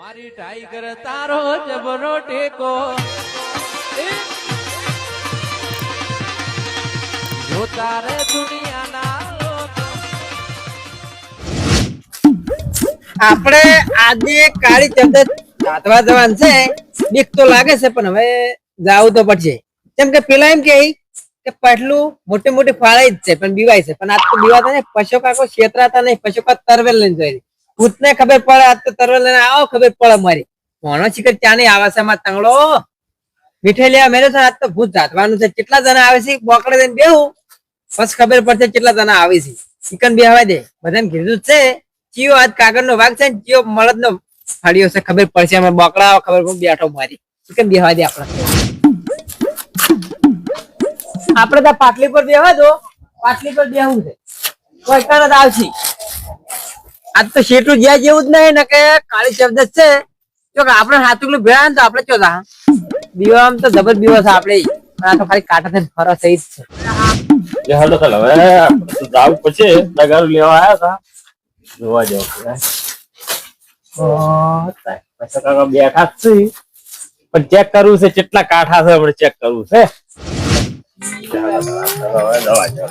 મારી ટાઈગર તારો જબરો ટેકો. જો તારે દુનિયાના આપણે આજે કાળી ચંદર સાતવા જવાનું છે. બીક તો લાગે છે, પણ હવે જાવું તો પડશે. કેમ કે પેલા એમ કે કે પટલું મોટી મોટી ફાળાઈ જ છે, પણ બીવાય છે. પણ આજ તો બીવાતા નહીં, પશુ કોઈ છેતરાતા નહીં, પશુ કાકો તરવેલ લઈને જોઈ ભૂતને ખબર પડે તો તરવેલ લઈને આવો, ખબર પડે મારી. કોનો શિખર ત્યાં નહીં આવે તંગડો મીઠાઈ લેવા મેરે આજ તો ભૂત જાતવાનું છે. કેટલા જણા આવે છે? બોકડે દઈને બેવું બસ ખબર પડશે કેટલા જણા આવે છે. ચિકન બી હવા દે. બધાને કીધું છે. ચિયો આજ કાગળ નો ભાગ છે ને, ચિયો મળદ નો ફાડ્યો છે. ખબર પડશે અમે બોકડા ખબર પડે બેઠો મારી. ચિકન બેહવા દે આપડે આપડે તો પાટલી પર બેહવા દો. પાટલી પર બેહવું છે. કોઈ કારણ આવશે. આજ તો શેઠું જ્યાં જેવું જ નહીં ને કે કાળી શબ્દ છે. જો આપણે ભેળા ને તો આપણે ચોથા બીવામાં તો જબર બીવો છે આપણે. આ તો ખાલી કાંટા થઈને ફરવા સહી જ છે. હાલો ચાલ હવે જાવું પછી તગારું લેવા આવ્યા હતા જોવા જાવ બેઠા જ છે. પણ ચેક કરવું છે કેટલા કાંઠા છે આપણે ચેક કરવું છે? દવા જાવ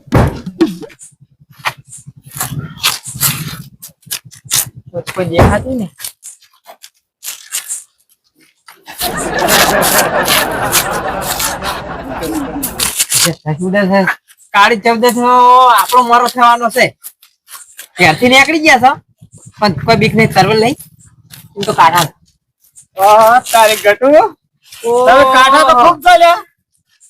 કોઈ દેખાતું ને કાળી ચૌદશ નો આપણો મારો થવાનો છે. ત્યારથી નીકળી ગયા છો? પણ કોઈ બીક નહીં તરવલ નહીં? હું તો કાઢા તારે ગટુ. તમે કાંઠા તો ખૂબ ચાલ્યા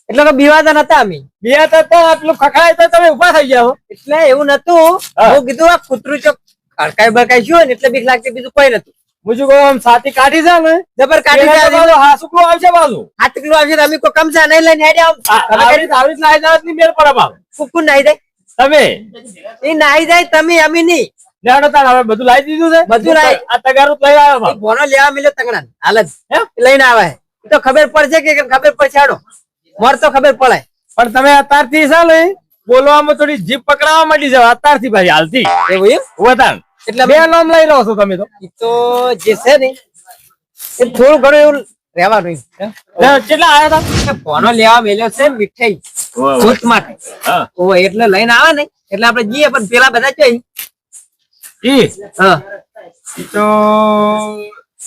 એટલે કે બીવાતા નતા અમે. બે તો તો આટલું ખખડાય તો તમે ઊભા થઈ જાઓ એટલે એવું નતું. હા. હું કીધું આ કૂતરું ચોક ખડકાઈ બકાઈ ને એટલે બીક લાગતી બીજું કોઈ નતું. મુજુ કહું આમ સાથી કાઢી છે ને? જબર કાઢી બાજુ હા સુકલો આવશે બાજુ હાથ કિલો આવશે તો અમે કોઈ કમસા નહીં લઈને હેડ્યા આમ. તમે આવી કરી લાઈ જાતની મેળ પડે બાપ કુકુ નાઈ જાય. તમે? એ નાઈ જાય તમે અમે નહીં. લેડો તાર હવે બધું લાવી દીધું છે? બધું લાવી. આ તગારું લઈ આવ્યો બાપ ભોનો લેવા મિલે તંગણા હાલત એમ? લઈને આવે તો ખબર પડશે કે ખબર પડશે આડો મોર તો ખબર પડે પણ તમે અત્યારથી છે ને બોલવામાં થોડી જીભ પકડાવા માંડી જાવ અત્યારથી ભાઈ હાલથી. એવું એમ? એટલે બે નામ લઈ રહ્યો છો તમે તો. ઈ તો જે છે ને એ થોડું ઘણું એવું રહેવાનું કેટલા આયા કે ભોનો લેવા મેલ્યો છે મીઠાઈ. હતા માટે. એટલે લઈને આવે ને એટલે આપણે જઈએ પણ પેલા બધા જોઈ ઈ? હા. તો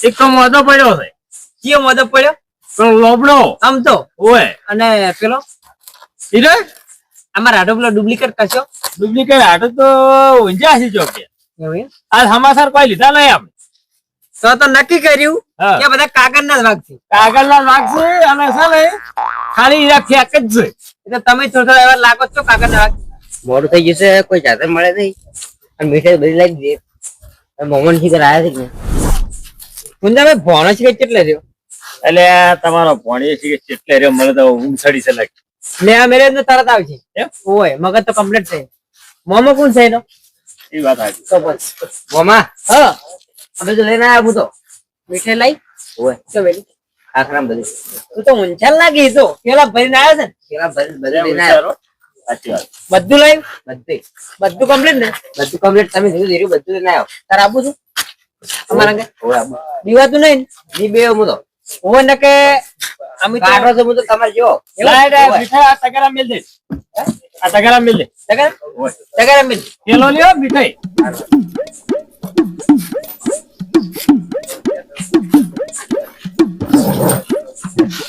એક તો પડ્યો છે. કયો મોદો પડ્યો? પણ લોબડો. આમ તો? ઓય અને પેલો? અમારા આડો પેલો ડુપ્લિકેટ કરશો? ડુપ્લિકેટ હાટો તો ઊંઝા છે ચોકે? આ સમાચાર કોઈ લીધા નહીં આપણે. તો તો નક્કી કર્યું. કે બધા કાગળ ના જ વાગશે કાગળના લાગશે અને છે ને ખાલી હીરા ફેંક જ છે. એટલે તમે થોડા થોડા એવા લાગો છો કાગળ ના વાગ મોડું થઈ જશે કોઈ જાતે મળે નહીં. અને મીઠાઈ બધી લાગી દે મોમન શીખર આયા છે કે ગુંજાભાઈ ભોણો છે કેટલે રહ્યો? એટલે તમારો ભોણી છે કે કેટલે રે મને તો ઊંઘ સડી છે લાગે. લે આ મેરેજ ને તરત આવજે? ઓય મગજ તો કમ્પ્લીટ છે મોમો કોણ છે એનો? એ વાત સાચી. તો બસ મોમા? હા અમે તો લઈને આવ્યા તો મીઠાઈ લઈ. ઓય. તો વેલી. આખરામ બધી. તું તો ઊંચાલ લાગી તો. પેલા ભરીને આવ્યો છે ને? પેલા ભરી બધું લઈને આવ્યો. બધું લાવ્યું બધું. બધું કમ્પ્લીટ ને? બધું કમ્પ્લીટ તમે ધીરે ધીરે બધું લઈને આવ્યો. તાર આપું છું અમારા દીવાતું નહીં ને? દી બે હું તો. ઓય ને કે અમે તો કાઢો છો તો તમારે જો. લાય રે, મીઠાઈ આ તગારા મેલ દે. આ તગારા મેલ દે. તગર. તગર લ્યો મીઠાઈ.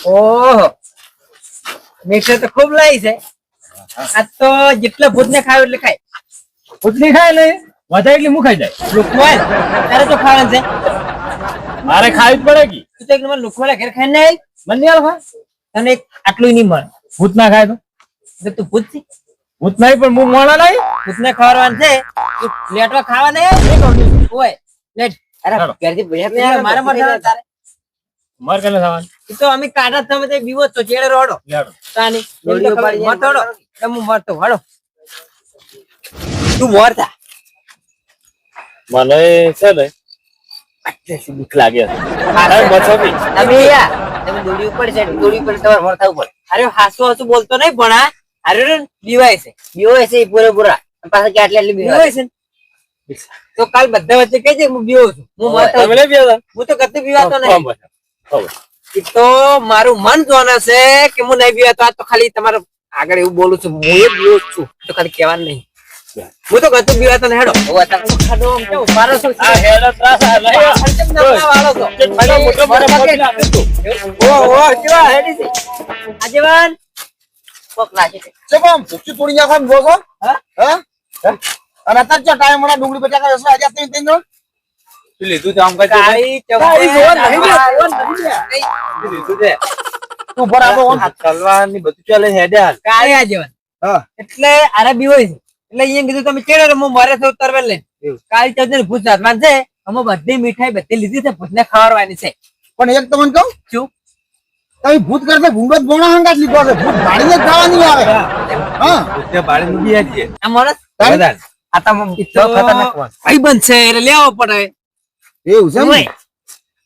ઓહો. મીઠાઈ તો ખૂબ લાવી છે. આ તો જેટલા ભૂત ને ખાવ એટલે ખાય. ઉતરી ખાય ને વધારે એટલી મુખાઈ જાય. લુકવાય તારે તો ખાવાનું છે. મારે ખાવી જ પડે કે? તું તો એક નંબર લુકવાલા ઘેર ખાઈને નહીં મને નહીં આલવા તને આટલું નહીં મળે. ભૂત ના ખાય તો? તું ભૂત છે. ભૂત નહીં પણ હું મોણા નહીં. ભૂત ને ખવડાવવાનું છે. તું પ્લેટમાં ખાવા નહીં ઓય પ્લેટ. અરે ચાલો. ઘેરથી નહીં આવે, મારા માટે તારે. માર કને થવાનું? એ તો અમે કાઢા તમે તે બીવો જ ચેડે રોડો. લેડો. તાની. દોડીઓ પાડી મરતો હળો તું મોર થા. મને છે ને આટલેથી બીક લાગે. તમે યાર તમે દોડી ઉપર છે દોડી ઉપર તમારે મોર થવું પડે. અરે હાસુ હાસુ બોલતો નહીં આ અરે બીવાય છે. બીવાય છે પૂરેપૂરા. પાછા કે આટલી આટલી બીવા બીવાય છે તો કાલ બધા વચ્ચે કહે છે હું બીવો છું. હું મરતો ભલે લઈ હું તો કદી બીવાતો નહીં. તો મારું મન જોને છે કે હું નહીં બીવાતો. આ તો ખાલી તમારે આગળ એવું બોલું છું હું એ બીવો છું. તો ખાલી કહેવાનું નહીં. હું તો કદી બીવા તને હેડો. આમ હેડો તો. તું. હેડી છે? કોક છે કોમ? નાખો હા? અને અત્યારે ચા ટાઈમ મળે? ડુંગળી બટાકા રસો આજે ત્રણ ત્રણ જણ? કાળી ચંપલ. કાળી જોવા નહીં ગયા, હા, જોવા નહીં ગયા. તું ભર આપો ઓમ. કાળી આગેવાન. હા. એટલે અરે બીવોય છે. એટલે અહીંયા કીધું તમે ચેડો રમો મારે સૌ તરવેલ લઈને કાલ ચૌધરી ભૂત હાથમાં છે. અમે બધી મીઠાઈ બધી લીધી છે ભૂતને ખવડાવવાની છે. પણ એક તમને કહું? શું? તમે ભૂત કરતા ભૂંડો ભોણા હંગાત લીધો છે. ભૂત ભાડીને ખાવાની આવે. હા. આ માણસ? આ તો ભાઈબંધ છે એટલે લેવો પડે. એવું છે?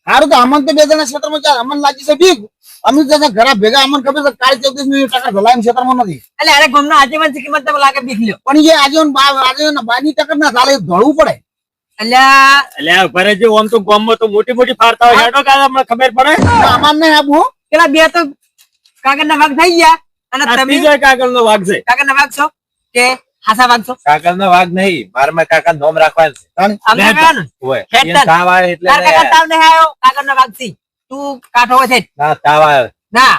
સારું તો અમન તો બે જણા ક્ષેત્રમાં ચાલ. અમન લાગી છે બીક અમે તો ઘરા ભેગા અમને ખબર છે કાળી ચૌદસની ટકા ભલાઈ ક્ષેત્રમાં નથી. એટલે અરે ગમનો આજીવન છે કિંમત તમે લાગે બીક લ્યો. પણ એ આજીવન આજે બાની ટકર ના ચાલે એ પડે. અલ્યા તો ગામમાં તો મોટી મોટી ફાડતા હોય. હેડો કાલે અમને ખબર પડે. અમાર નહીં આપવું પેલા બે તો કાગળના વાઘ થઈ ગયા. અને તમે કાગળનો ભાગ છે. કાગળના ભાગ છો કે હાસા ભાગ છો? કાકા નો વાઘ નહીં મારા કાકા નોમ રાખવાનું છે. કાગળના થી તું કાઠો છે? ના તાવ ના.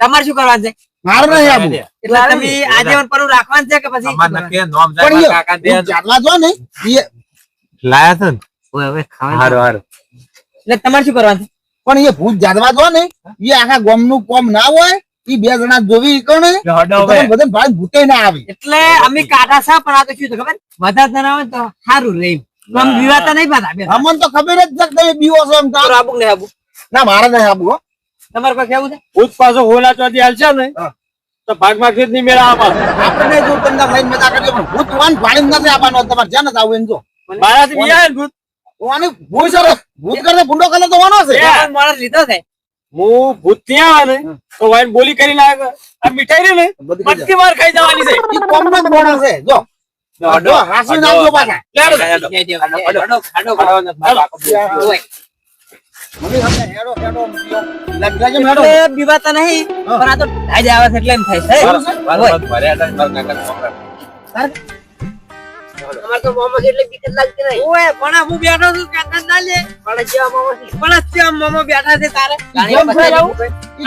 તમારે શું કરવાનું છે? મારે નહીં આપવું. એટલે તમે આજીવન પર રાખવાનું છે કે પછી શું અમાર કરવાનું? નક્કી નોમ જાય પણ કાકા દે. ભૂત જો ને. એ લાયા છે ઓય હવે ખાવા હારું હારું. એટલે તમારે શું કરવાનું પણ એ ભૂત જાદવા જો ને. એ આખા ગોમનું કોમ ના હોય એ બે જણા જોવી કોને બધા ભાઈ. ભૂતે ના આવે. એટલે અમે કાઢા સા પણ આ તો શું ખબર? વધારે ના હોય તો સારું રહે એમ. તો નહીં પાછા બે. અમને તો ખબર જ છે કે તમે બીવો છો એમ તો. તો આબુ ને આબુ ના મારે નહીં આપવું હો. તમારે છે ભૂત પાછો હોલા ચોથી હાલશે ને. તો ભાગમાં ખેત નહીં મેળા આમાં આપણે નહીં જો તમને લઈને મજા કરીએ પણ ભૂત વાન ભાડી નથી આપવાનો તમારે જ્યાં નથી આવું એમ જો મારાથી બી ને ભૂત ઓની ભૂત કરે ભૂત કરે ભૂંડો કરે તો વાનો છે માણસ લીધો છે હું ભૂત ત્યાં આવે તો વાઈન બોલી કરી લાગે આ મીઠાઈ રે ને મટકી માર ખાઈ જવાની છે. ઈ કોમનો જ છે જો બીવાતા નહીં પણ આ તો ઢાજ આવે છે એટલે એમ થાય છે. બરાબર છે? મારા બાપ ભર્યા હતા ને મારા કાકા નોમ રાખવાનું. અમારે તો મોમો એટલે બીક લાગતી નહીં. ઓય પણ હું બેઠો છું કાકા ના લે પણ જેવા મોમો પણ આ મોમો બેઠા છે તારે.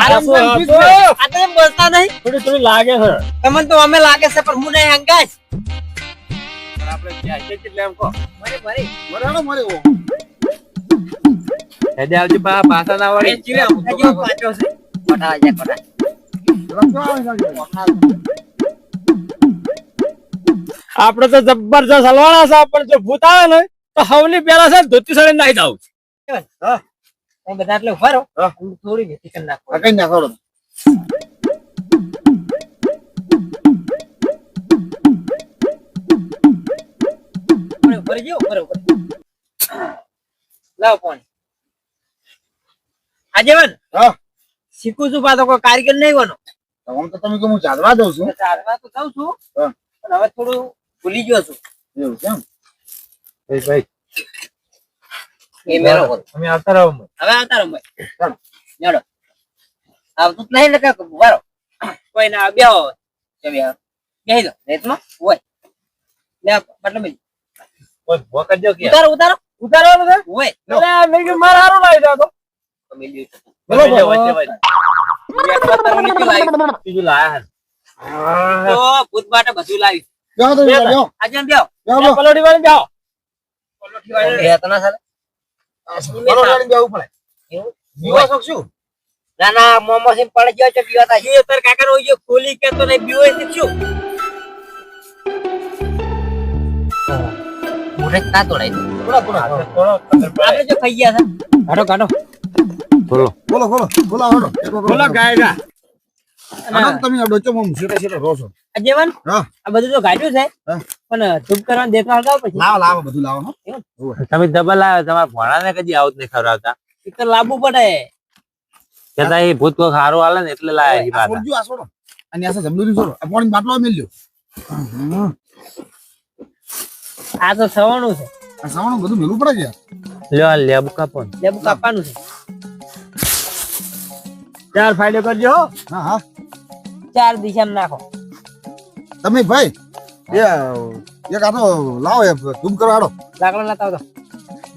આ તો બોલતા નહીં. થોડી થોડી લાગે છે. તમને તો અમે લાગે છે પણ હું નહીં હંગાશ આપણે ત્યાં છે એટલે એમ કહો. મરે મરે મરાણો મરે ઓ. હેડે આવજે બા, પાછા ના વળી. છે. જાય. આપડે તો જબરજસ્ત હલવાના છે પણ જો ભૂત આવે ને તો હવની પેલા છે ને ધોતી સળે નાઈ જાવ તમે બધા એટલે ઊભા રહો. થોડી ભેટી કરી નાખો. કઈ નાખો? રો. ઉભરે ઉભરે જેવો ઉભરે ઉભરે લાવ પાણી હા. શીખું છું પાછો કોઈ કારીગર નહીં બનો. તો આમ તો તમે કે હું ચાલવા દઉં છું. ચાલવા તો દઉં છું પણ હવે થોડું ભૂલી ગયો છું. એવું છે એમ? એ ભાઈ, એ મેરો કરો. અમે આવતા રહો હવે આવતા રહો ભાઈ ચાલો. હેડો. આવતું નહીં ને કાંઈ વારો. કોઈ ના બેહો કેમ યાર? બેહી દો રેતમાં? હોય. લે બટલો મેલ ઓય, ભો કરજો કે. ઉતારો ઉતારો ઉતારવાનું છે ઓય એટલે મેં કીધું મારે હારો લાવી લ્યો તો. વચ્ચે, વચ્ચે, બીજું લાયા છે. તો ભૂત બાટે બધું લાવી તો. આજે બેહો, બેહો. પલોટી વાળી જાઓ તો ના. બરોબર વાળી બેહવું પડે. એવું? બીવો છો શું? ના ના મોમો છે પડે ગયો છે તાર કાકા નો ખોલી કે તો નહીં બીવો આપણે ના તોડાય થોડા થોડા થોડો ખબર પડે. આપણે જો ખાઈ ગયા છે કાઢો કાઢો. બોલો. બોલો બોલો. બોલો હડો બોલો ગાયગા. આનંદ તમે આ ડોચો માં સીધા સીધા રહો છો. અજયવન હા. આ બધું તો ગાડ્યું છે. પણ ધૂપ કરવાનું દેખા હળગાવ પછી. લાવો લાવો બધું લાવો તમે ડબલ આવ્યો તમારા ભોણાને કદી આવું જ નહીં ખવડાવતા. એ તો લાવવું પડે. કેતા એ ભૂત કોઈ સારું હાલે ને એટલે લાયા આ છોડો. અને આ જમદૂરી છોડો આ પાણી બાટલો આ તો સવાણું છે. આ સામાનું બધું મેલું પડે છે લ્યો આ લેબુ કાપો ને. લેબુ કાપવાનું છે. ચાર ફાયદો કરજો હો. હા હા. ચાર દિશામાં નાખો. તમે ભાઈ એ એક આ તો લાવો એ ધૂમ કરો હાડો લાકડો લાતા તો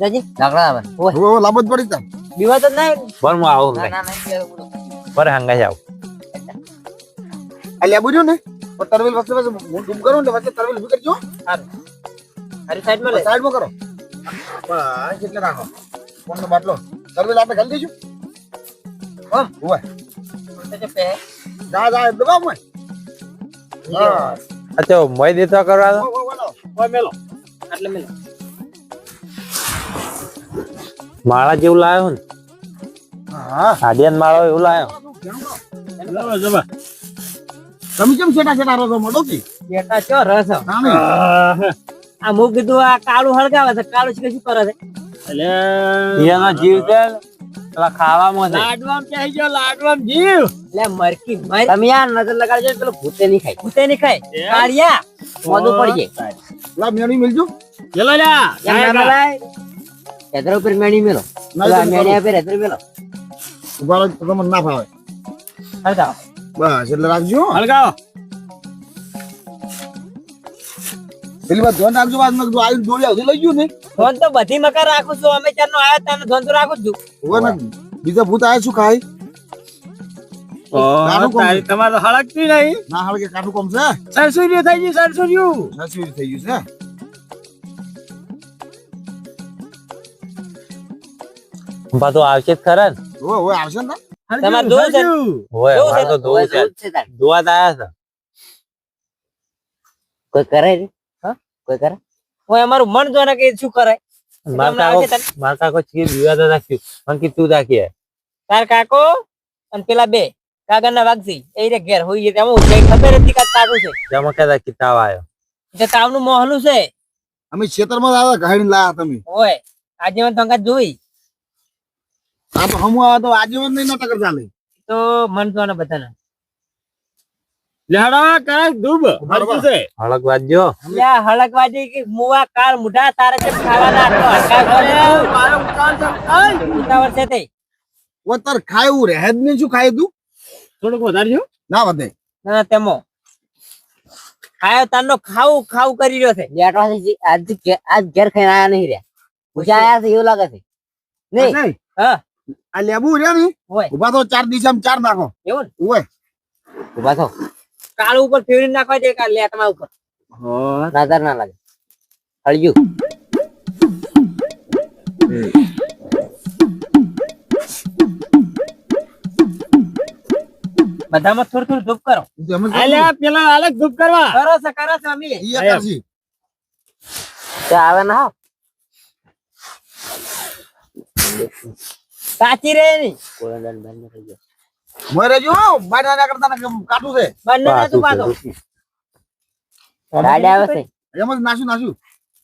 જાજી લાકડા આવે. ઓ હવે લાંબો પડી તા બીવા તો ના પણ હું આવું ના ના પર હંગાઈ આવું. આ લેબુ રહ્યું ને. પણ તરવેલ વખતે હું ધૂમ કરું ને વચ્ચે તરવેલ ઊભી કરજો અરે સાઈડમાં લે. સાઈડમાં કરો. બસ એટલે રાખો. ફોનનો બાટલો. તરવેલ આપણે ખાલી દઈશું? હા હોય જા જા દબાવ હોય. હા અચ્છા મોય દેતો કરવા દો. ઓ, ઓ, ઓ, લાવો. ઓય મેલો. આટલે મેલો. માળા જેવું લાયો ને? હા. હાડિયાન માળો એવું લાયો. તમે કેમ છેટા છેટા રહો છો મોટો કી બેટા ચો રસ નહીં આ મું કીધું આ કાળું હળગાવે છે કાળું છે શું કરે છે? એનો જીવ છે પેલા ખાવામાં છે. લે મરકી મર. તમે યાર નજર લગાડજો પેલો ભૂતે નહીં ખાય. ભૂતે નહીં ખાય. કાળિયા પડી જાય. લા મેણી મિલજો. ઉપર મેણી મેલો. તો મેણી આપે એધર મેલો. ઊભા રહો તમને ના ફાવે. હળગાવ. બસ એટલે રાખજો પેલી વાત ધોન રાખજો બાદ મેં આવી દોડી આવતી લઈ ગયું ને. ધોન તો બધી મકા રાખું છું અમે ચાર નો આયા તાને ધોન તો રાખું છું. હવે ને. બીજા ભૂત આયા શું ખાય? કાઠું કોમ છે? તમારે તો હળકતી નહીં. ના હાલ કાઠું કોમ છે? સરસુર્યું થઈ ગયું સરસુર્યું નસીબ થઈ ગયું છે. પાછું આવશે જ ખરા ને. ઓય ઓય આવશે ને. તમારે જોવું છે? તો ધોવા તો કોઈ કરે કોઈ કરે? હું અમારું મન જોને કે શું કરે? માર કાકો માર કાકો બીવા તો રાખ્યું પણ કીધું રાખીએ તાર કાકો અને પેલા બે. કાગળ ના વાગસી એ રે ઘેર હોઈ ગયા. હું કઈ ખબર હતી કે તારું છે. જમા કહેતા કે તાવ આવ્યો એટલે તાવનું મોહલું છે. અમે ખેતરમાં જ આવ્યા ઘાડીને લાયા તમે. ઓય આજે મને તંગા જોઈ. આ તો હમું આવે તો આજીવન નહીં નોટા કરતા ચાલે તો મન જોને બધાને. હળક વાજ્યો લ્યા હળકવાજી કે મુવા કાળ મુઢા તારે ખાવાના આટલો હડકાવ કરે ઉતાવળ છે તે. ઓ ખાયું રહે જ શું ખાય તું? થોડુંક વધારજો ના વધે. ના ના ખાયો તારનો ખાવું ખાવું કરી રહ્યો છે. બેઠવાથી આજ આજ ઘેર ખાઈને આયા નહીં રહ્યા. પૂછા આયા છે એવું લાગે છે. નહીં? હા. આ લેબુ રે ને? ઊભા તો ચાર દિશામાં ચાર નાખો. એવું ઓય ઊભા થો. કાળ ઉપર ફેરવી નાખવા દે કાલ લેટમાં ઉપર. નજર ના લાગે. હળજુ બધામાં થોડું થોડું ધૂપ કરો. એમ પેલા અલગ ધૂપ કરવા. કરો છે કરો છે અમે આવે ના. સાચી રે ની કોળા દાન બંધ થઈ ગયો. મોય રહેજો હો, બહાર ના નીકળતા ને કેમ કાઢું છે બંને નતું પાછો દાડે આવે છે. એમ જ નાશું નાશું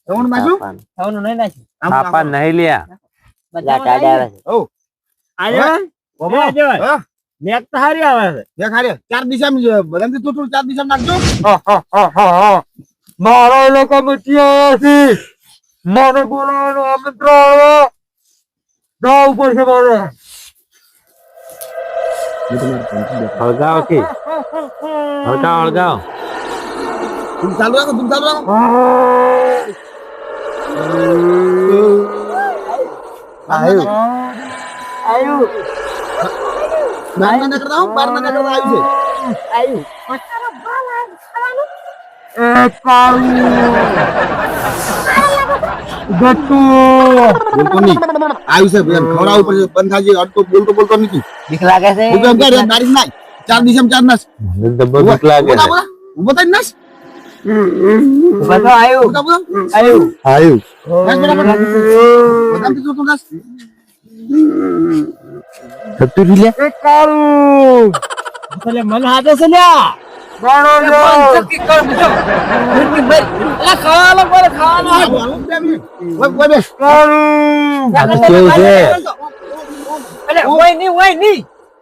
એમાં નાશું. થવાનું નહીં પાપા નાખો. નહીં લ્યા. લા દાડે આવે છે. ઓ બાબા, હા, મેક તો હારી આવે છે. બે ખાડે. ચાર દિશામાં જ, બધામાંથી થોડું થોડું ચાર દિશામાં નાખજો. મારા લોકો મને બોલાવવાનો આમંત્રણ જવું પડશે મારે. હળગાવ કે હળગાવ હળગાવ તું ચાલુ રાખો તું ચાલુ રાખો આવ્યું બહાર ના નીકળતા હો, બહાર ના નીકળતા આવ્યું છે આવ્યું બોલતો નહીં આવ્યું છે બેન ખવડાવવું પડશે બંધ થાજે અડતો બોલતો બોલતો નથી બીક લાગે છે હું કેમ કે તારીખ નાખ ચાર દિશામાં ચાર નાખ ડબ્બો બીક લાગે ઊભો થા, છે ઊભો થા. ઊભો થઈને નાખ ઊભા થો, આયુ બધા બધા આયુ આયુ બસ બેટા બધા બધા કીધું તું બસ થતું લે એટલે મન હાથે છે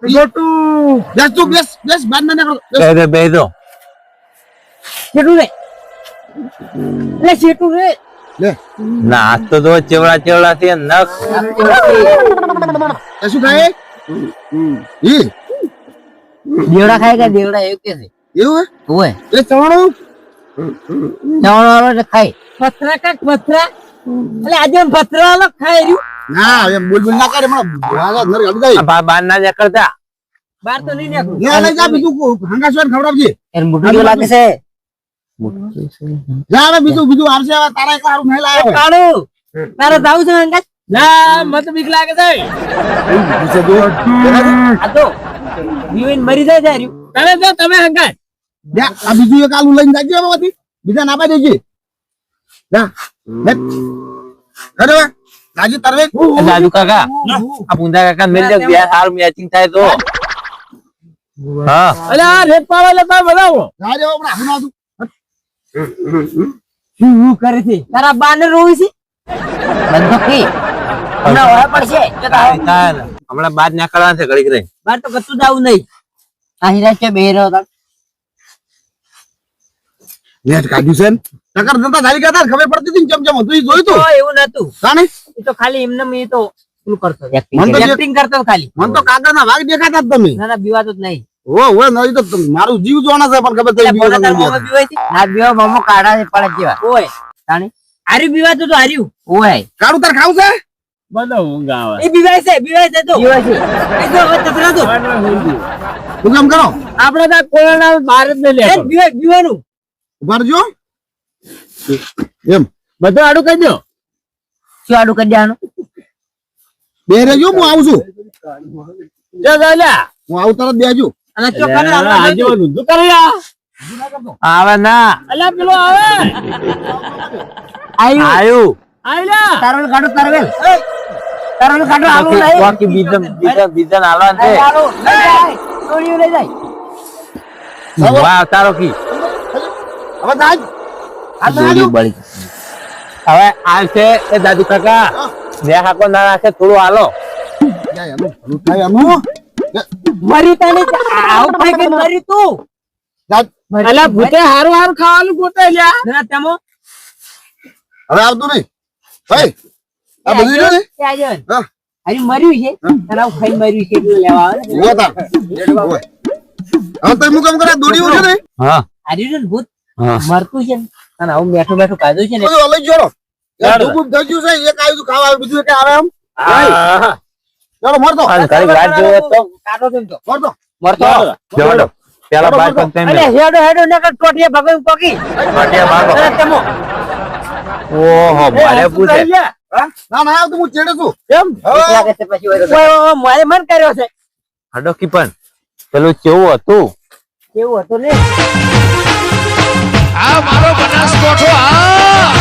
તો તું. ના આજ તો ચેવડા ચેવડા થી નખ. શું ખાય? દેવડા ખાય કે દેવડા એવું કે છે? એવું હે? ઓય એ ચવાણું? ચાવણ એટલે ખાય. પથરા આજે પથરા વાળો ખાઈ રહ્યું. ના એમ બોલ બોલ ના કરે જાય બા બાર ના નીકળતા બહાર તો નહીં. લે લઈ જા બીજું કો- હંગાસ ખવડાવજે. એને મોટું લાગે છે? જા હવે બીજું બીજું હવે તારા એક હારું નહીં હોય. તારે જાવું છે અંગાત? ના મને બીક લાગે છે. આ તો જીવીને મરી જાય છે રહ્યું. તમે જાઓ, તમે જા, આ બીજું એક આલુ લઈને જાજે હવે વધી. બીજા ના પાડી દેજે લે. રાજી તરવે દાદુ કાકા આ પુંદા કાકા મેલ દે બે હાર મેચિંગ થાય તો. હા. અલે આ રેત પાડો એટલે તમે બતાવો રાજે હવે હમણાં તું. શું શું કરે છે? તારા બાને રોવી છે? બંધો કી? હમણાં ઓળા પડશે થાય ને. હમણાં બાદ નીકળવાનું છે ઘડીક રહી બાર તો કશું જાવું નહીં. આ હીરા કે બે રહ્યો હતા. નેટ કાઢ્યું છે ને? જતા ધારી ગયા ખબર પડતી હતી ને ચમ ચમ હતું ઈ જોયું તો? એવું નતું. કાને? એ તો ખાલી એમને મેં તો શું કરતો મન તો એક્ટિંગ કરતો ખાલી. મન તો કાગળના વાઘ દેખાતા તમે. ના ના બીવાતો જ નહીં. ઓ ઓ નહીં તો મારું જીવ જોવાના છે પણ ખબર થઈ મોંમાં બીવાય છે? આ મામો કાઢા છે પડે જેવા ઓય. તાણી? હાર્યું બીવાતું તો આર્યું ઓય. કાળું તાર ખાવું છે? બધા ઊંઘ આવે. એ બીવાય છે બીવાય છે તો. જીવા છે. એ તો હવે તતરા તો હું કામ કરો. આપણે તો કોરોના બહાર જ નહીં લે બીવાય બીવાનું. ઊભા રહેજો એમ. બધું આડું કહી દો. શું આડું કરી દેવાનું? બે રેજો હું આવું છું. જો દાદા હું આવું તરત બેજો અને. તું કરી આવે ના. અલા પેલો આવે. આયુ. આયુ. આયલા લા કાઢો તરવેલ. તારણ કાઢો આલું લઈ. બાકી બીજા બીજા બીજા હાલવાનું છે. આલું લઈ. જાય ચોરીઓ લઈ જાય. વાહ તારો કી. હવે બળી હવે આવશે એ દાદુ કાકા. બે હાકો ના રાખે થોડું હાલો. થાય મરી તને આવું ખાઈ કે મરી તું? અલા ભૂતે હારું હારું ખાવાનું ગોતે લ્યા. ના તેમાં હવે આવતું નહીં. ભાઈ આ બધું જો ને હા. આજે મર્યું છે. અને ખાઈ મર્યું છે એટલે લેવા આવે ને. હા તો ઊભો. તમે હું કામ કરે દોડી ઉઠે ને હા હાર્યું છે ભૂત મરતું છે ને? અને આવું બેઠું બેઠું કાઢું છે ને. અલગ જોડો. તો તો. ઓહો મારે પૂછે. ના ના આવતું હું ચેડે છું. કેમ? લાગે છે પછી વળી ઓય, ઓય, મારે મન કર્યો છે. હડો કીપન પેલું કેવું હતું? કેવું હતું ને? આ મારો બનાસકોઠો આ!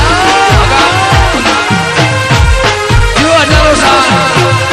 જો હજારો સાલ.